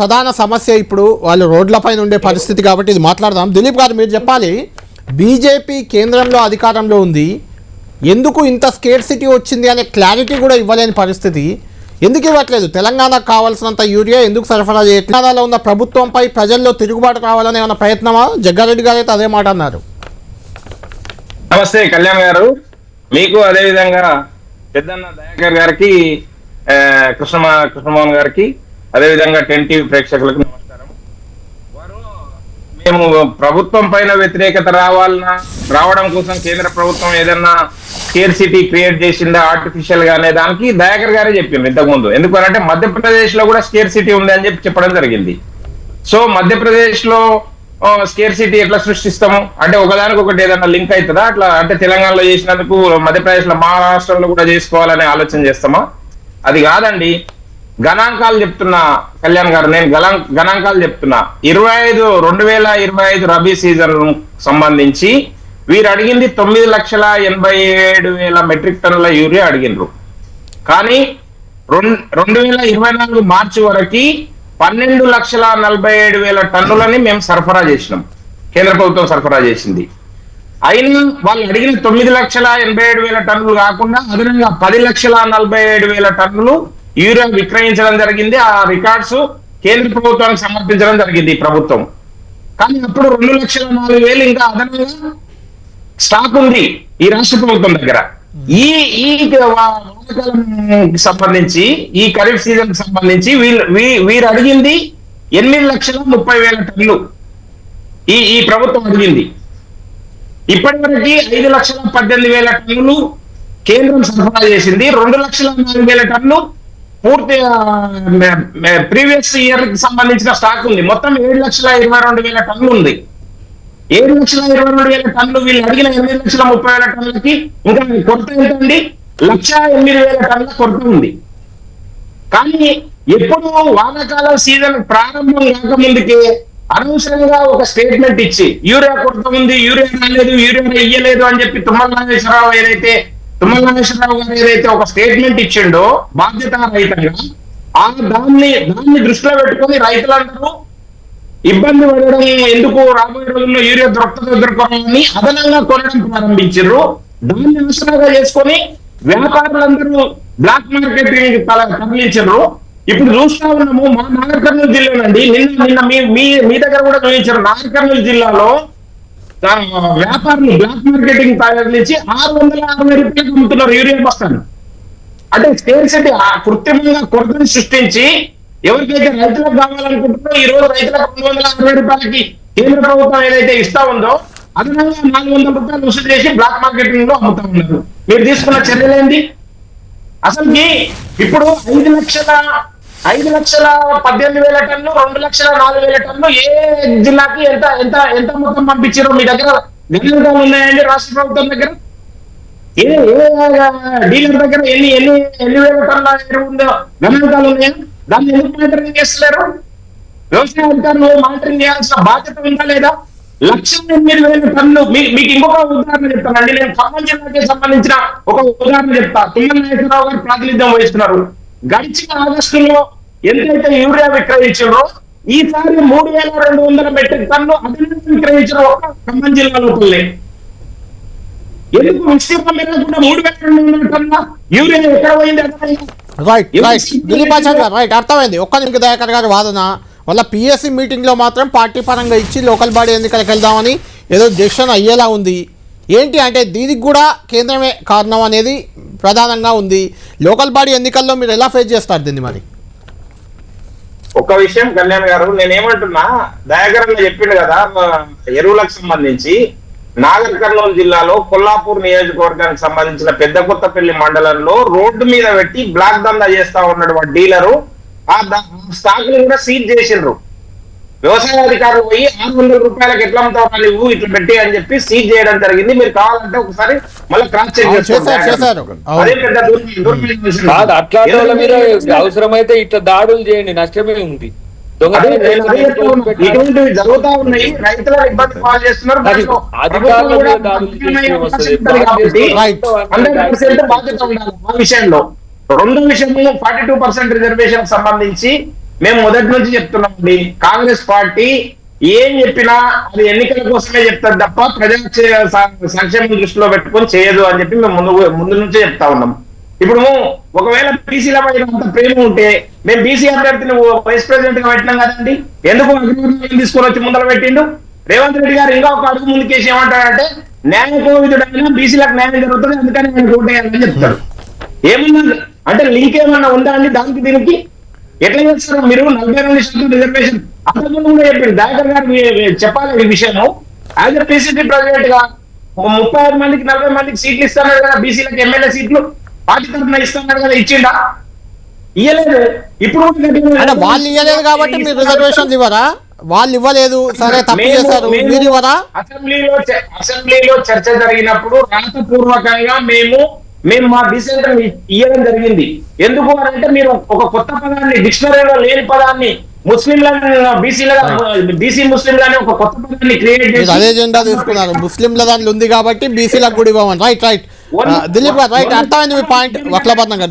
ప్రధాన సమస్య ఇప్పుడు వాళ్ళు రోడ్లపైన ఉండే పరిస్థితి కాబట్టి ఇది మాట్లాడదాం. దిలీప్ గారు మీరు చెప్పాలి బీజేపీ కేంద్రంలో అధికారంలో ఉంది. ఎందుకు ఇంత స్కేట్ సిటీ వచ్చింది అనే క్లారిటీ కూడా ఇవ్వలేని పరిస్థితి. ఎందుకు ఇవ్వట్లేదు? తెలంగాణకు కావాల్సినంత యూరియా ఎందుకు సరఫరా చేయట్లేదు? తెలంగాణలో ఉన్న ప్రభుత్వంపై ప్రజల్లో తిరుగుబాటు కావాలనే ఏమైనా ప్రయత్నమా? జగ్గారెడ్డి గారు అయితే అదే మాట అన్నారు. నమస్తే కళ్యాణ్ గారు. మీకు అదేవిధంగా పెద్దన్న దయాకర్ గారికి కృష్ణ కృష్ణమోహన్ గారికి అదే విధంగా టెన్ టీవీ ప్రేక్షకులకు నమస్కారం. వారు మేము ప్రభుత్వం పైన వ్యతిరేకత రావాలన్నా రావడం కోసం కేంద్ర ప్రభుత్వం ఏదన్నా స్కేర్ సిటీ క్రియేట్ చేసిందా ఆర్టిఫిషియల్గా అనే దానికి దయాకర్ గారే చెప్పింది ఇంతకుముందు. ఎందుకంటే మధ్యప్రదేశ్లో కూడా స్కేర్ సిటీ ఉంది అని చెప్పి చెప్పడం జరిగింది. సో మధ్యప్రదేశ్లో స్కేర్ సిటీ ఎట్లా సృష్టిస్తాము? అంటే ఒకదానికి ఒకటి ఏదైనా లింక్ అవుతుందా అట్లా అంటే తెలంగాణలో చేసినందుకు మధ్యప్రదేశ్లో మహారాష్ట్రలో కూడా చేసుకోవాలనే ఆలోచన చేస్తామా? అది కాదండి. గణాంకాలు చెప్తున్నా కళ్యాణ్ గారు నేను గణాంకాలు చెప్తున్నా. ఇరవై ఐదు రెండు వేల ఇరవై ఐదు రబీ సీజన్ సంబంధించి వీరు అడిగింది తొమ్మిది లక్షల ఎనభై ఏడు వేల మెట్రిక్ టన్నుల యూరియా అడిగినరు కానీ రెండు రెండు వేల ఇరవై నాలుగు మార్చి వరకు పన్నెండు లక్షల నలభై ఏడు వేల టన్నులని మేము సరఫరా చేసినాం. కేంద్ర ప్రభుత్వం సరఫరా చేసింది. అయినా వాళ్ళు అడిగిన తొమ్మిది లక్షల ఎనభై ఏడు వేల టన్నులు కాకుండా అదనంగా పది లక్షల నలభై ఏడు వేల టన్నులు యూరియా విక్రయించడం జరిగింది. ఆ రికార్డ్స్ కేంద్ర ప్రభుత్వానికి సమర్పించడం జరిగింది ప్రభుత్వం. కానీ అప్పుడు రెండు లక్షల నాలుగు వేలు ఇంకా అదనంగా స్టాక్ ఉంది ఈ రాష్ట్ర ప్రభుత్వం దగ్గర. ఈ ఈ వానాకాలం సంబంధించి ఈ ఖరీఫ్ సీజన్కి సంబంధించి వీళ్ళు వీ- వీరు అడిగింది ఎనిమిది లక్షల ముప్పై వేల టన్నులు. ఈ ఈ ప్రభుత్వం అడిగింది. ఇప్పటివరకు ఐదు లక్షల పద్దెనిమిది వేల టన్నులు కేంద్రం సరఫరా చేసింది. రెండు లక్షల నాలుగు వేల టన్నులు పూర్తి ప్రీవియస్ ఇయర్కి సంబంధించిన స్టాక్ ఉంది. మొత్తం ఏడు లక్షల ఇరవై రెండు వేల టన్నులు ఉంది. ఏడు లక్షల ఇరవై రెండు వేల టన్నులు వీళ్ళు అడిగిన ఎనిమిది లక్షల ముప్పై వేల టన్నులకి ఇంకా కొరత ఏంటండి? లక్ష ఎనిమిది వేల టన్నుల కొరత ఉంది. కానీ ఎప్పుడు వానాకాలం సీజన్ ప్రారంభం కాకముందుకే అనవసరంగా ఒక స్టేట్మెంట్ ఇచ్చి యూరియా కొరత ఉంది యూరియా రాలేదు యూరియా ఇయ్యలేదు అని చెప్పి తుమ్మల నాగేశ్వరరావు ఏదైతే తుమ్మల నాగేశ్వరరావు గారు ఏదైతే ఒక స్టేట్మెంట్ ఇచ్చిండో బాధ్యత రహితంగా ఆ దాన్ని దాన్ని దృష్టిలో పెట్టుకొని రైతులందరూ ఇబ్బంది పడడం ఎందుకు? రాబోయే రోజుల్లో యూరియా దొరకదు దొరకని అదనంగా కొనడం ప్రారంభించారు దాన్ని ఆసరాగా చేసుకొని వ్యాపారులందరూ బ్లాక్ మార్కెటింగ్ తరలించారు ఇప్పుడు చూస్తా ఉన్నాము మా నాగర్ కర్నూలు జిల్లానండి. నిన్న నిన్న మీ మీ మీ దగ్గర కూడా చూపించారు నాగర్ కర్నూలు జిల్లాలో వ్యాపారులు బ్లాక్ మార్కెటింగ్ తరలించి ఆరు వందల అరవై రూపాయలకు అమ్ముతున్నారు యూరియా బస్తాను అంటే స్టేట్ సిటీ ఆ కృత్రిమంగా కొరతను సృష్టించి ఎవరికైతే రైతులకు కావాలనుకుంటున్నారో ఈ రోజు రైతులకు రెండు వందల అరవై రూపాయలకి కేంద్ర ప్రభుత్వం ఏదైతే ఇస్తా ఉందో అదనంగా నాలుగు వందల రూపాయలు వసూలు చేసి బ్లాక్ మార్కెటింగ్లో అమ్ముతా ఉన్నారు. మీరు తీసుకున్న చర్యలేంటి అసలుకి ఇప్పుడు ఐదు లక్షల ఐదు లక్షల పద్దెనిమిది వేల టన్ను రెండు లక్షల నాలుగు వేల టన్ను ఏ జిల్లాకి ఎంత ఎంత ఎంత మొత్తం పంపించారు మీ దగ్గర? గణాంకాలు ఉన్నాయండి రాష్ట్ర ప్రభుత్వం దగ్గర? ఏ డీలర్ దగ్గర ఎన్ని ఎన్ని ఎన్ని వేల టన్నుల ఎరువు ఉందో గణాంకాలు ఉన్నాయా దాన్ని ఎందుకు మానిటరింగ్ చేస్తలేరు? వ్యవసాయ అధికారులు మానిటరింగ్ చేయాల్సిన బాధ్యత ఉందా లేదా? లక్ష ఎనిమిది వేల టన్నులు మీకు ఇంకొక ఉదాహరణ చెప్తానండి. నేను ఖమ్మం జిల్లాకి సంబంధించిన ఒక ఉదాహరణ చెప్తా. తుమ్మల నాగేశ్వరరావు గారు ప్రాతినిధ్యం వహిస్తున్నారు. గడిచిన ఆగస్టులో ఎంతైతే యూరియా విక్రయించారో ఈసారి మూడు వేల రెండు వందల మెట్రిక్ టన్ను అదనంగా విక్రయించిన ఒక ఖమ్మం జిల్లా లోపలే ఎందుకు విస్తీర్ణం పెరగకుండా మూడు వేల రెండు వందల టన్నుల యూరియా ఎక్కడ పోయింది రైట్ దిలీప్ ఆచార్య రైట్ అర్థమైంది. ఒక్క నిమిషం దయాకర్ గారి వాదన. వల్ల పిఎస్సి మీటింగ్లో మాత్రం పార్టీ పరంగా ఇచ్చి లోకల్ బాడీ ఎన్నికలకు వెళ్దామని ఏదో డెసిషన్ అయ్యేలా ఉంది. ఏంటి అంటే దీనికి కూడా కేంద్రమే కారణం అనేది ప్రధానంగా ఉంది. లోకల్ బాడీ ఎన్నికల్లో మీరు ఎలా ఫేస్ చేస్తారు దీన్ని మరి? ఒక విషయం కళ్యాణ్ గారు నేనేమంటున్నా దయాకరణ చెప్పిండు కదా ఎరువులకు సంబంధించి నాగర్ కర్నూలు జిల్లాలో కొల్లాపూర్ నియోజకవర్గానికి సంబంధించిన పెద్ద కొత్తపల్లి మండలంలో రోడ్డు మీద పెట్టి బ్లాక్ దందా చేస్తా ఉన్నటువంటి డీలరు ఆ స్టాక్ని కూడా సీజ్ చేసిండ్రు. వ్యవసాయ అధికారులు పోయి ఆరు వందల రూపాయలకు ఎట్లా అమ్ముతావు నువ్వు ఇట్లా పెట్టి అని చెప్పి సీజ్ చేయడం జరిగింది. మీరు కావాలంటే ఒకసారి మళ్ళీ క్రాస్ చెక్ ఎందుకంటే- అవసరమైతే ఇట్లా దాడులు చేయండి నష్టమే ఉంది. ఇటువంటివి జరుగుతా ఉన్నాయి. రైతులను ఇబ్బంది పాలు చేస్తున్నారు. హండ్రెడ్ పర్సెంట్ బాధ్యత ఉండాలి. ఆ విషయంలో రెండో విషయం ఫార్టీ టూ పర్సెంట్ రిజర్వేషన్ సంబంధించి మేము మొదటి నుంచి చెప్తున్నామండి. కాంగ్రెస్ పార్టీ ఏం చెప్పినా అది ఎన్నికల కోసమే చెప్తారు తప్ప ప్రజా సంక్షేమం దృష్టిలో పెట్టుకొని చేయదు అని చెప్పి మేము ముందు ముందు నుంచే చెప్తా ఉన్నాం. ఇప్పుడు ఒకవేళ బీసీల పైన అంత ప్రేమ ఉంటే మేము బీసీ అభ్యర్థిని వైస్ ప్రెసిడెంట్గా పెట్టినాం కదండి. ఎందుకు తీసుకొని వచ్చి ముందర పెట్టిండు? రేవంత్ రెడ్డి గారు ఇంకా ఒక అడుగు ముందుకేసి ఏమంటారంటే న్యాయ కోవిదుడైనా బీసీలకు న్యాయం జరుగుతుంది అందుకని ఆయన ఓటేయాలని చెప్తారు ఏమన్నా అంటే లింక్ ఏమన్నా ఉందా అండి దానికి దీనికి? ఎట్లా చేస్తారు మీరు నలభై రెండు శాతం రిజర్వేషన్ అంతకుముందు కూడా చెప్పారు. దయాకర్ గారు చెప్పాలి ఈ విషయము. యాజ్ ఎ పిసిసి ప్రెసిడెంట్గా ముప్పై ఐదు మందికి నలభై మందికి సీట్లు ఇస్తున్నారు కదా బీసీలకు ఎమ్మెల్యే సీట్లు పార్టీ తరఫున ఇస్తున్నారు కదా ఇచ్చిండా? ఇయ్యలేదు. ఇప్పుడు వాళ్ళు ఇవ్వలేదు కాబట్టి మీరు రిజర్వేషన్లు ఇవ్వరా? వాళ్ళు ఇవ్వలేదు సరే తప్పు చేశారు. మీరు ఇవ్వరా? అసెంబ్లీలో అసెంబ్లీలో చర్చ జరిగినప్పుడు రాతపూర్వకంగా మేము మేము మా డిసెంట్ ఇవ్వడం జరిగింది. ఎందుకు అని అంటే మీరు ఒక కొత్త పదాన్ని డిక్షనరీలో లేని పదాన్ని ముస్లింలను బీసీల బీసీ ముస్లింలని ఒక కొత్త పదాన్ని క్రియేట్ అదే చేసి జెండా తీసుకున్నారు. ముస్లింల దాంట్లో ఉంది కాబట్టి బీసీలకు కూడా ఇవ్వమని. రైట్ రైట్ దిలీప్ గారు రైట్ అర్థమైంది మీ పాయింట్ వక్లపట్నం గారు